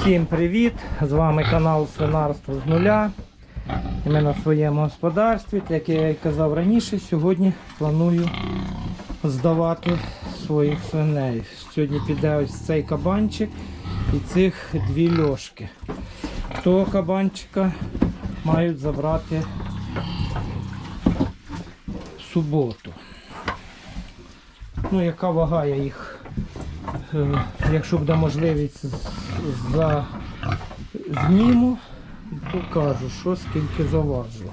Всім привіт! З вами канал Свинарство з нуля. І ми на своєму господарстві, як я і казав раніше, сьогодні планую здавати своїх свиней. Сьогодні піде ось цей кабанчик і цих дві льошки. Того кабанчика мають забрати в суботу. Ну, яка вага я їх Е, якщо буде можливість за зніму, покажу, що скільки заважу.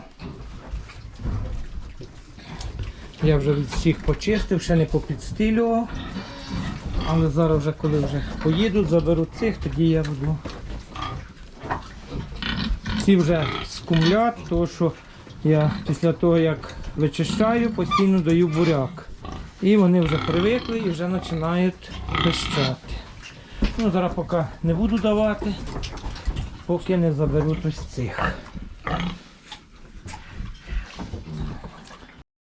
Я вже від всіх почистив, ще не попідстилював. Але зараз вже коли вже поїдуть, заберу цих, тоді я буду. Ці вже скумлять, тому що я після того як вичищаю, постійно даю буряк. І вони вже привикли і вже починають пищати. Ну, зараз поки не буду давати, поки не заберуть ось цих.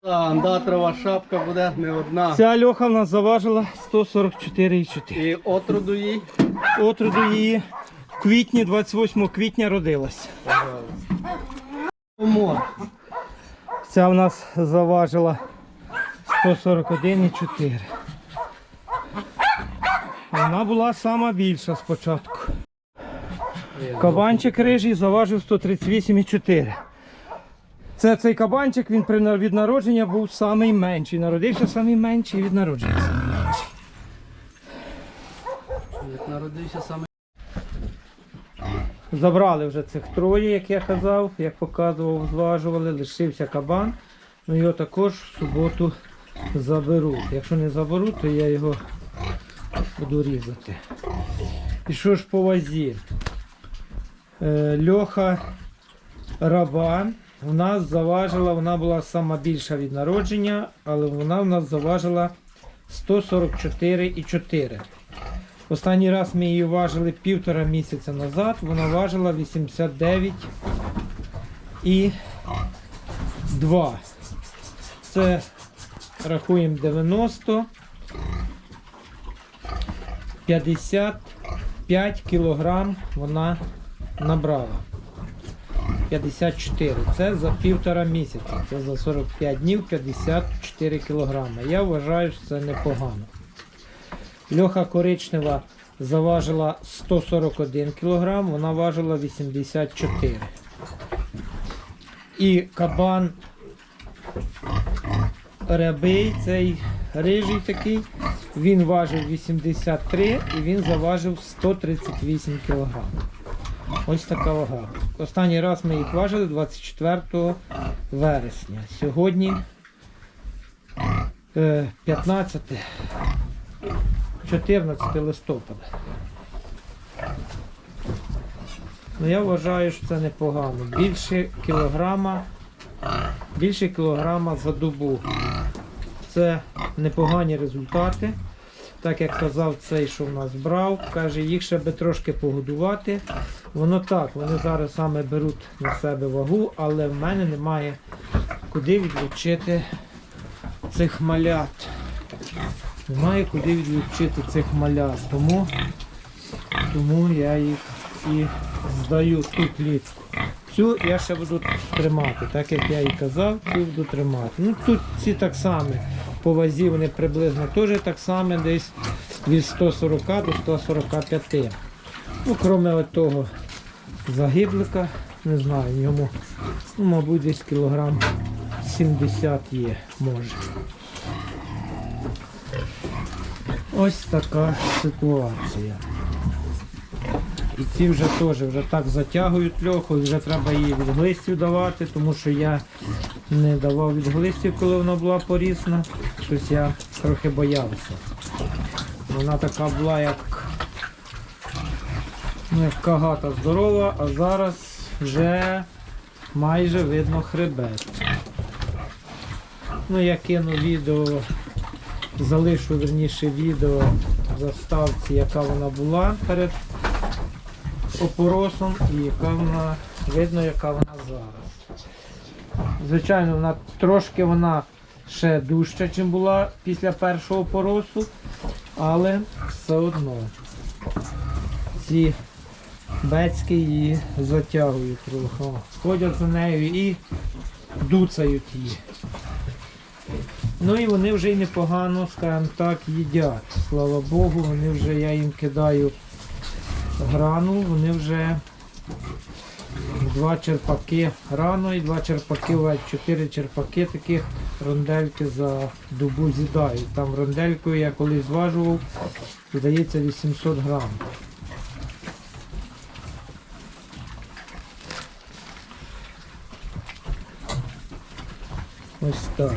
Андатрова шапка буде не одна. Ця льоха в нас заважила 144,4. І отроду їй. Отроду її в квітні, 28 квітня родилась. Ця в нас заважила 141,4. Вона була сама більша спочатку. Кабанчик рижий заважив 138,4. Це цей кабанчик, він при від народження був самий менший. Народився самий менший і від народження самий менший. Як народився саме. Забрали вже цих троє, як я казав, як показував, зважували, лишився кабан. Ну його також в суботу заберуть. Якщо не заберуть, то я його буду. І що ж по вазі? Е, Льоха раба у нас заважила, вона була сама більша від народження, але вона у нас заважила 144,4. Останній раз ми її важили півтора місяця назад, вона важила 89 і 2. Це рахуємо 90, 55 кілограм вона набрала. 54. Це за півтора місяця. Це за 45 днів 54 кілограми. Я вважаю, що це непогано. Льоха коричнева заважила 141 кг, вона важила 84. І кабан рябий, цей рижий такий, він важив 83 і він заважив 138 кг. Ось така вага. Останній раз ми їх важили 24 вересня. Сьогодні е, 15 14 листопада. Ну я вважаю, що це непогано. Більше кілограма, більше кілограма за добу. Це непогані результати. Так як казав цей, що в нас брав, каже, їх ще би трошки погодувати. Воно так, вони зараз саме беруть на себе вагу, але в мене немає куди відлучити цих малят. Немає куди відлучити цих малят, тому, тому я їх і здаю ту клітку. Цю я ще буду тримати, так як я і казав, цю буду тримати. Ну тут ці так само по вазі вони приблизно теж так само, десь від 140 до 145. Ну, того загиблика, не знаю, йому, ну, мабуть, десь кілограм 70 є, може. Ось така ситуація. І ці вже теж вже так затягують льоху, вже треба її від глистів давати, тому що я не давав від глистів, коли вона була порісна. Щось я трохи боявся. Вона така була як, ну, як кагата здорова, а зараз вже майже видно хребет. Ну, я кину відео залишу верніше відео заставці, яка вона була перед опоросом і яка вона, видно, яка вона зараз. Звичайно, вона трошки вона ще дужча, ніж була після першого опоросу, але все одно ці Бецьки її затягують трохи. Ходять за нею і дуцають її. Ну і вони вже й непогано, скажімо так, їдять. Слава Богу, вони вже, я їм кидаю грану, вони вже два черпаки рано і два черпаки, чотири черпаки таких рондельки за добу з'їдають. Там ронделькою я колись зважував, здається 800 грам. Ось так.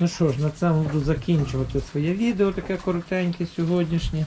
Ну що ж, на цьому буду закінчувати своє відео, таке коротеньке сьогоднішнє.